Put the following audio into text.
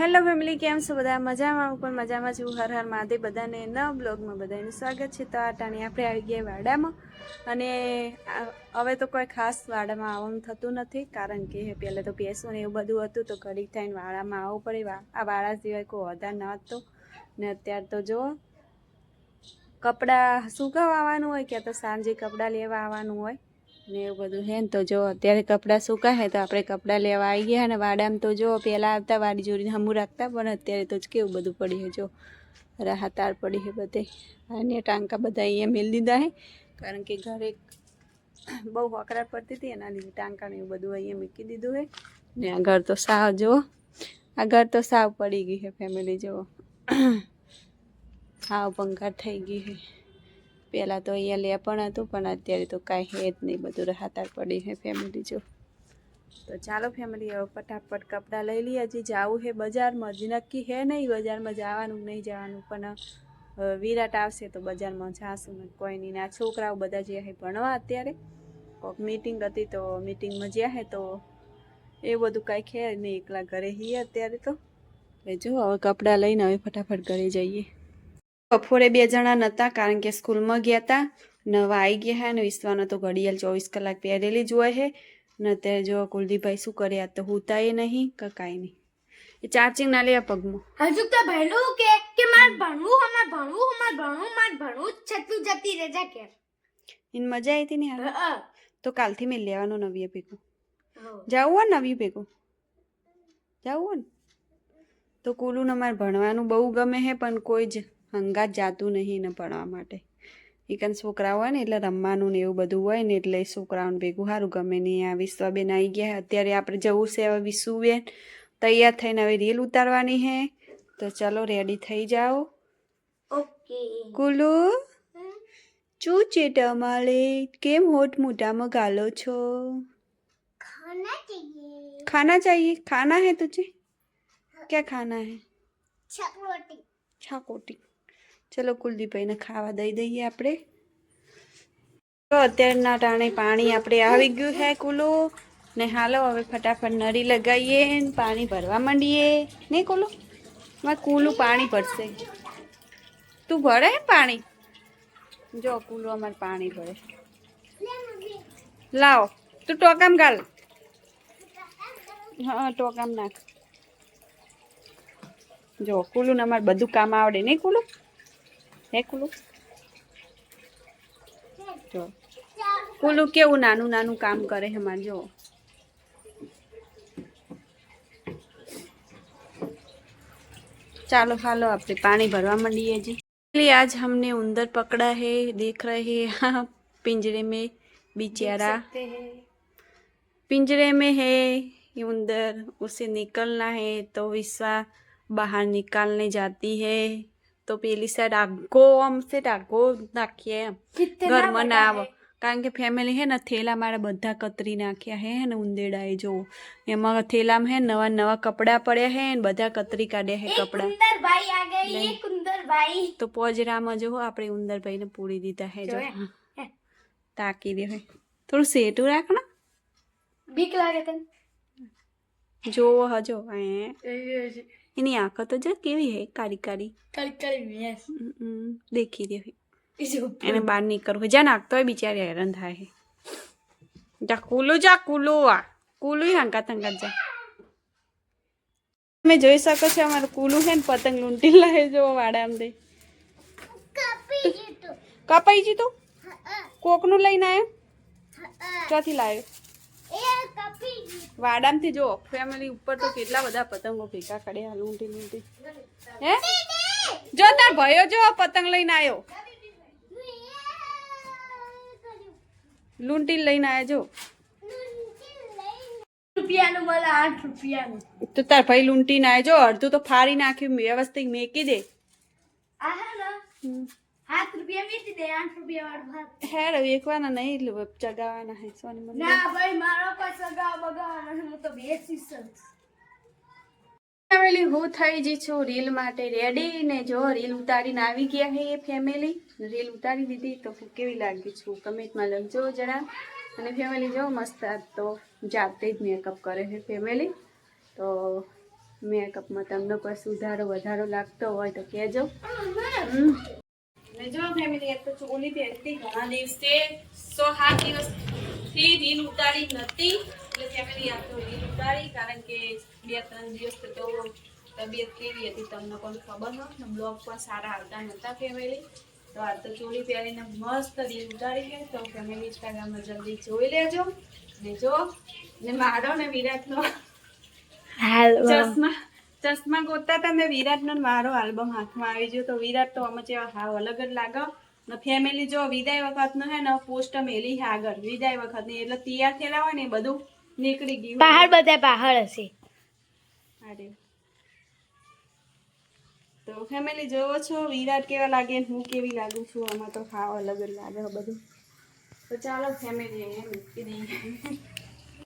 Hello family, કેમ છો બધા? મજામાં? હું પણ મજામાં છું. હર હર મહાદેવ બધાને નવ બ્લોગમાં બધાનું સ્વાગત છે. તો આ ટાણી આપણે આવી ગયા વાડામાં. અને હવે તો કોઈ ખાસ વાડામાં આવવાનું થતું નથી, કારણ કે પહેલાં તો ભેંસો ને એવું બધું હતું, તો ઘડીક થઈને વાડામાં આવવું પડે. આ વાડા સિવાય કોઈ વધાર ન હતો. ને અત્યારે તો જો, કપડાં સુકાવવાનું હોય ક્યાં તો સાંજે કપડાં લેવા આવવાનું હોય. ને એવું બધું હે ને તો જો અત્યારે કપડાં સુકાય તો આપણે કપડાં લેવા આવી ગયા અને વાડામાં તો જો પહેલાં આવતા વાડી જોડીને હમું રાખતા, પણ અત્યારે તો જ કેવું બધું પડી છે. જો રાહતાર પડી છે બધે. અને ટાંકા બધા અહીંયા મેળ દીધા છે, કારણ કે ઘરે બહુ વકરાટ પડતી હતી, એના લીધે ટાંકાને એવું બધું અહીંયા મૂકી દીધું છે. ને આ ઘર તો સાવ, જુઓ, આ ઘર તો સાવ પડી ગઈ છે ફેમિલી જુઓ. સાવ ભંગાર થઈ ગઈ છે. પહેલાં તો અહીંયા લે પણ હતું, પણ અત્યારે તો કાંઈ હે જ નહીં. બધું રાહતાર પડી હે ફેમિલી જો. તો ચાલો ફેમિલી હવે ફટાફટ કપડાં લઈ લઈએ. હજી જવું હે બજારમાં. હજી નક્કી છે નહીં બજારમાં જવાનું, નહીં જવાનું. પણ વિરાટ આવશે તો બજારમાં જાશું. કોઈ નહીં. ના છોકરાઓ બધા જે હે ભણવા અત્યારે. કોઈક મીટિંગ હતી તો મીટિંગમાં જ્યાં હે તો એ બધું કાંઈ ખે નહીં. એકલા ઘરે હી અત્યારે તો જો, હવે કપડાં લઈને હવે ફટાફટ ઘરે જઈએ. બપોરે બે જણા નહોતા કારણ કે સ્કૂલમાં ગયા હતા નવા આવી ગયા હે ને વિશ્વાના તો ઘડિયાળ ચોવીસ કલાક પહેરેલી જ હોય છે ને અત્યારે જો કુલદીપભાઈ શું કરે તો હુતા એ નહીં કે કાંઈ નહીં. એ ચાર્જિંગ ના લેવા પગમાં. હજુ તો ભણવું કે કે માર ભણવું અમાર ભણવું અમાર ભણવું માર ભણવું જ છે તું જતી રહેજા કે ઇન મજા આવી હતી ને હાલ હા તો કાલથી મેં લેવાનું નવી ભેગું. જાવું હોય નવી ભેગું? જાવું હોય ને? તો કુલુને અમારે ભણવાનું બહુ ગમે છે પણ કોઈ જ હંગાત જાતું નહીં એને ભણવા માટે. કારણ છોકરા હોય ને એટલે રમવાનું ને એવું બધું હોય ને એટલે છોકરાઓને ભેગું સારું ગમે નહીં. આ વિશ્વાબેન આવી ગયા અત્યારે આપણે જવું છે હવે વિશુબેન તૈયાર થઈને હવે રીલ ઉતારવાની હે. તો ચલો રેડી થઈ જાઓ. ઓકે. કુલુ ચૂ ચેટા માલે કેમ હોઠ મોઢામાં ગાલો છો? ખાના ચાહીએ ખાના હે તુજે? ક્યાં ખાના હે? છાકોટી છાકોટી ચલો કુલદીપભાઈને ખાવા દઈ દઈએ આપણે. તો અત્યારના ટાણે પાણી આપણે આવી ગયું છે કુલો. ને હાલો હવે ફટાફટ નળી લગાવીએ ને પાણી ભરવા માંડીએ. નહીં કુલો? મારે કુલું પાણી ભરશે. તું ભરે પાણી? જો કુલો અમારે પાણી ભરે. લાવો. તું ટોકામ ગાલ. હા, ટોકામ નાખ. જો કુલું અમારે બધું કામ આવડે નહીં કુલું? હે કુલું જો કુલું કેવું નાનું નાનું કામ કરે છે અમારે જો ચાલો હાલો આપણે પાણી भरवा માંડીએ जी इसलिए आज हमने उंदर पकड़ा है देख रहे हैं हाँ, पिंजरे में बेचारा पिंजरे में है ये उंदर उसे निकलना है तो विश्वा बाहर निकालने जाती है तो पेली से डागो अम से डागो नाखिए घर मनाव कारण के फेमिली है ना थेला मारा बधा कतरी नाख्या है ने उंदेड़ाए जो। एम थेला में है नवा नवा कपड़ा पड़या है बधा कतरी काढे है कपड़ा। कुंदर भाई आ गए ये कुंदर भाई। तो पोजरा में जो आपरे उंदर भाई ने पूरी दीता है जो। हाँ। ताकी दे है। थोड़ो सेटू रखना बीक लागे तन। जो हजो ए એની આંખો તો જો કેવી હે કાળી કાળી કાળી કાળી યસ દેખી દેવી એને બહાર નીકળવું જ્યાં નાખતો હોય બિચારી હેરાન થાય હે. જા કુલુ જા કુલુ આ. કુલુ હંકા તંકા જા. તમે જોઈ શકો છો અમારું કુલુ છે ને પતંગ લૂંટી લાવે જો વાડા આમ દઈ. કપાઈ જીતું કોકનું લઈને આવ્યો ક્યાંથી લાવ્યો. વાડામથી જો ફેમિલી ઉપર તો કેટલા બધા પતંગો ભેગા કર્યા લૂંટી લૂંટી હે? જો તાર ભયો જો પતંગ લઈને આવ્યો લૂંટી લઈને આવ્યા જો. તો તાર ભાઈ લૂંટીને આવ્યો અડધું તો ફાડી નાખ્યું વ્યવસ્થિત મેકી દે. આ હા હાથ રૂપિયા એકવાના નહીં એટલે ચગાવાના હે સોની મને ના ભાઈ મારો કોઈ સગાવ બગાવાનો હું તો વેચી શકું ફેમિલી હું થઈ જી છું રીલ માટે રેડી ને જો રીલ ઉતારીને આવી ગયા હે એ ફેમિલી રીલ ઉતારી દીધી તો હું કેવી લાગી છું? કમેન્ટમાં લખજો જરા. અને ફેમિલી જો મસ્ત તો જાતે જ મેકઅપ કરે છે ફેમિલી તો મેકઅપમાં તમને કોઈ સુધારો વધારો લાગતો હોય તો કહેજો. જો ફેમિલી એક તો પહેરતી ઘણા દિવસે. સો સાત દિવસથી રીલ ઉતારી નથી. એટલે ફેમિલી આ તો રીલ ઉતારી કારણ કે બે ત્રણ દિવસ તો તબિયત કેવી હતી તમને પણ ખબર હોય ને બ્લોગ પણ સારા આવતા નહોતા ફેમિલી તો આ તો ચોલી પહેરીને મસ્ત રીલ ઉતારી છે. તો ફેમિલી ઇન્સ્ટાગ્રામમાં જલ્દી જોઈ લેજો. ને જો ને મારો ને વિરાટનો ચશ્મા. ચશ્મા ગોતતા તમે વિરાટ વિરાટનો મારો આલ્બમ હાથમાં આવી ગયો. તો વિરાટ તો અમે જેવા હાવ અલગ જ લાગે. ને ફેમિલી જો વિદાય વખતનો હે ને પોસ્ટ મેલી આગળ. વિદાય વખતની એટલે તૈયાર થયેલા હોય ને બધું નીકળી ગયું. બહાર બધા બહાર હશે. અરે. તો ફેમિલી જોવો છો? વિરાટ કેવા લાગે હું કેવી લાગુ છું? આમાં તો હાવ અલગ જ લાગે બધું. તો ચાલો ફેમિલી એમ મૂકી દઈએ.